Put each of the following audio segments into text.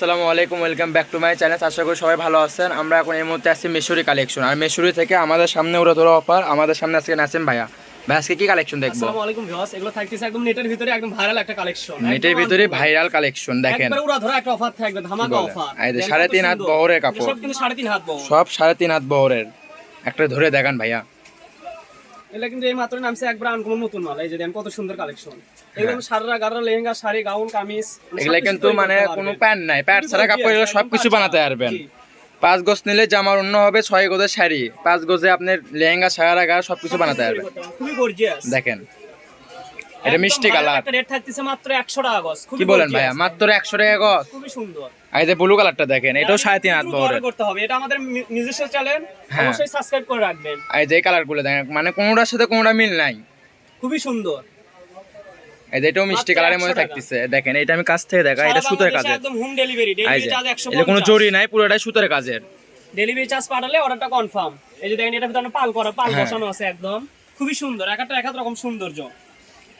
আসসালামু আলাইকুম welcome back to my channel. আশা করি সবাই ভালো আছেন। আমরা এখন এই মুহূর্তে আসছি মেশুরি কালেকশন। আর মেশুরি থেকে আমাদের সামনে ওরা অফার আমাদের সামনে আজকে নাসিম ভাইয়া। ভাই আজকে কি কালেকশন দেখব? আসসালামু আলাইকুম ভিউয়ার্স এগুলো থাকতেছে একদম নেটের ভিতরে একদম ভাইরাল একটা কালেকশন। নেটের ভিতরে ভাইরাল কালেকশন দেখেন। একবার উড়া ধরা একটা অফার থাকবে ধামাকা অফার এই যে সাড়ে তিন হাত বহরের কাপড়। সব কিন্তু সাড়ে তিন হাত বহর সব সাড়ে তিন হাত বহরের। একটা ধরে দেখান ভাইয়া। এগুলো কিন্তু এই মাত্র নামছে নতুন মাল। এই যে কত সুন্দর কালেকশন সারা গাড়া লেহেঙ্গা শাড়ি গাউন কামিজ। এগুলা কিন্তু মানে কোনো প্যান্ট নাই। প্যান্ট ছাড়া কাপড় এগুলো সব কিছু বানাতে পারবেন। পাঁচ গজ নিলে জামার অন্য হবে ছয় গজের শাড়ি। পাঁচ গজে আপনার লেহেঙ্গা সারা গা সব কিছু বানাতে পারবেন। খুবই গর্জিয়াস দেখেন। এটা মিষ্টি কালার রেট থাকতেছে মাত্র 100 টাকা গজ। কি বলেন ভাইয়া? মাত্র একশো টাকা গজ। খুবই সুন্দর। এই যে ব্লু কালারটা দেখেন এটাও সাড়ে তিন হাত বহরের করতে হবে এটা আমাদের নিজস্ব চ্যানেল। অবশ্যই সাবস্ক্রাইব করে রাখবেন। এই যে কালারগুলো দেখেন মানে কোনোটার সাথে কোনোটা মিল নাই। খুবই সুন্দর। এই যে এটাও মিষ্টি কালারের মধ্যে থাকতেছে। দেখেন এটা আমি কাছ থেকে দেখা এটা সুতোর কাজের। একদম হোম ডেলিভারি ডেলিভারি চার্জ 150 এটা কোনো জরি নাই পুরোটাই সুতোর কাজের। ডেলিভারি চার্জ পাঠালে অর্ডারটা কনফার্ম এই যে দেখেন এটা ভিতরে পাল করা পাল হ্যাঁ। বসানো আছে একদম। খুবই সুন্দর এক একটা এক রকম সৌন্দর্য।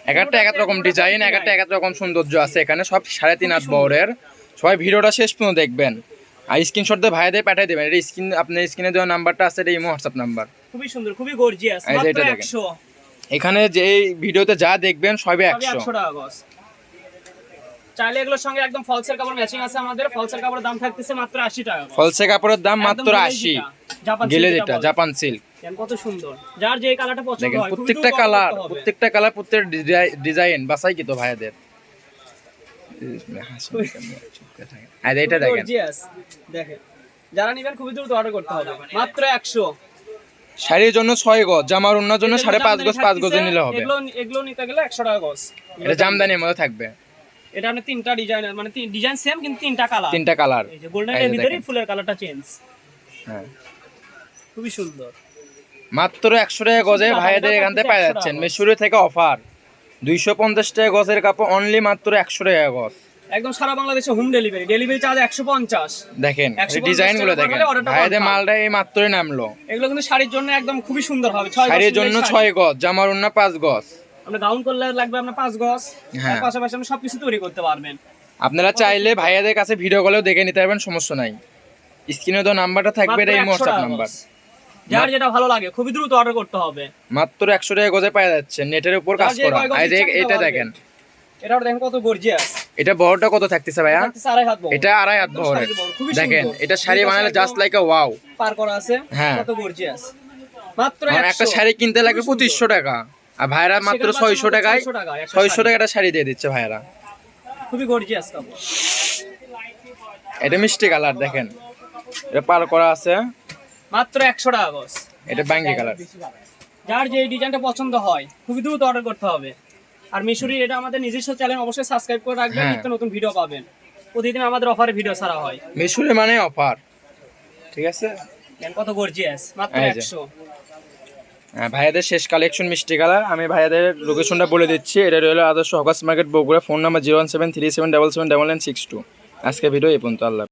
এক একটা এক রকম ডিজাইন এক একটা এক এক রকম সৌন্দর্য আছে এখানে সব সাড়ে তিন হাত বহরের। সবাই ভিডিওটা শেষ পর্যন্ত দেখবেন। আর স্ক্রিনশট দিয়ে ভাইদের পাঠিয়ে দেবেন। এটা স্ক্রিন আপনার স্ক্রিনে দেওয়া নাম্বারটা আছে এটা ইমো হোয়াটসঅ্যাপ নাম্বার। খুবই সুন্দর খুবই গর্জিয়াস মাত্র 100 এখানে যে এই ভিডিওতে যা দেখবেন সবই সবই একশো। 100 টাকা গজ। চাইলে এগুলোর সঙ্গে একদম ফলসের কাপড় ম্যাচিং আছে আমাদের। ফলসের কাপড়ের দাম থাকতেছে মাত্র 80 টাকা গজ। ফলসে কাপড়ের দাম মাত্র একদম আশি। জাপান গেলে silk যেটা জাপান সিল্ক কত সুন্দর। যার যে কালারটা পছন্দ হয় প্রত্যেকটা কালার প্রত্যেকটা কালার প্রত্যেকটা ডিজাইন বাসাই কি তো ভাইয়াদের। আর এটা দেখেন। দেখেন। যারা নিবেন খুবই দ্রুত অর্ডার করতে হবে। মাত্র 100 শাড়ির জন্য ছয় গজ জামার অন্যার জন্য সাড়ে পাঁচ গজ পাঁচ গজে নিলে হবে। এগুলো এগুলো নিতে গেলে 100 টাকা গজ। এটা জামদানির মধ্যে থাকবে। এটা আপনি তিনটা ডিজাইন মানে ডিজাইন সেম কিন্তু তিনটা কালার তিনটা কালার এই যে গোল্ডেন এর ভিতরে ফুলের কালারটা চেঞ্জ হ্যাঁ। খুবই সুন্দর। মাত্র একশো টাকা গজে ভাইয়াদের এখান থেকে পাই যাচ্ছেন। মেশুরি থেকে অফার দুইশো পঞ্চাশ টাকা গজের কাপড় অনলি মাত্র একশো টাকা গজ। একদম সারা বাংলাদেশে হোম ডেলিভারি ডেলিভারি চার্জ একশো পঞ্চাশ। দেখেন 150 ডিজাইনগুলো দেখেন। confirm। মালটা এই মাত্রই নামলো। এগুলো কিন্তু শাড়ির জন্য একদম খুবই সুন্দর হবে। শাড়ির জন্য ছয় গজ জামার অন্য পাঁচ গজ। আমরা গাউন করলে লাগবে আপনার পাঁচ গজ। হ্যাঁ। পাশাপাশি আপনি সবকিছু তৈরি করতে পারবেন। আপনারা চাইলে ভাইয়াদের কাছে ভিডিও কলেও দেখে নিতে পারবেন সমস্যা নাই। স্ক্রিনে তো নাম্বারটা থাকবে এটা এই হোয়াটসঅ্যাপ নাম্বার। যার যেটা ভালো লাগে খুবই দ্রুত অর্ডার করতে হবে। মাত্র একশো টাকা গজে পাওয়া যাচ্ছে নেটের উপর কাজ করা। এটা দেখেন। এটাও দেখেন কত গর্জিয়াস এটা বড়টা কত থাকতেছে ভাইয়া। এটা আড়াই হাত বড়, দেখেন এটা শাড়ি বানালে জাস্ট লাইক ওয়াও পার করা আছে হ্যাঁ। কত গর্জিয়াস মাত্র একটা শাড়ি কিনতে লাগবে খুবই পঁচিশশো টাকা। আর ভাইরা মাত্র ছয়শো টাকায় 600 ছয়শো। টাকা একটা শাড়ি দিয়ে দিচ্ছে ভাইরা। খুবই গর্জিয়াস কাপড়। এটা মিষ্টি কালার দেখেন। এটা পার করা আছে। মাত্র একশো টাকা গজ এটা ব্যাঙ্গি কালার যার যে ডিজাইনটা পছন্দ হয় খুবই দ্রুত অর্ডার করতে হবে। আর মিশরি এটা আমাদের নিজস্ব চ্যানেল অবশ্যই সাবস্ক্রাইব করে রাখবেন হ্যাঁ। নিত্য নতুন ভিডিও পাবেন। প্রতিদিন আমাদের অফারে ভিডিও ছাড়া হয়। মিশুরি মানে অফার ঠিক আছে? কত গর্জিয়াস মাত্র একশো। হ্যাঁ, ভাইয়াদের শেষ কালেকশন মিষ্টি কালার আমি ভাইয়াদের লোকেশনটা বলে দিচ্ছি। এটা রইল আদর্শ hawkers market Bogura phone number zero one seven three seven double seven double nine six two আজকে ভিডিও এই পর্যন্ত আল্লাহ।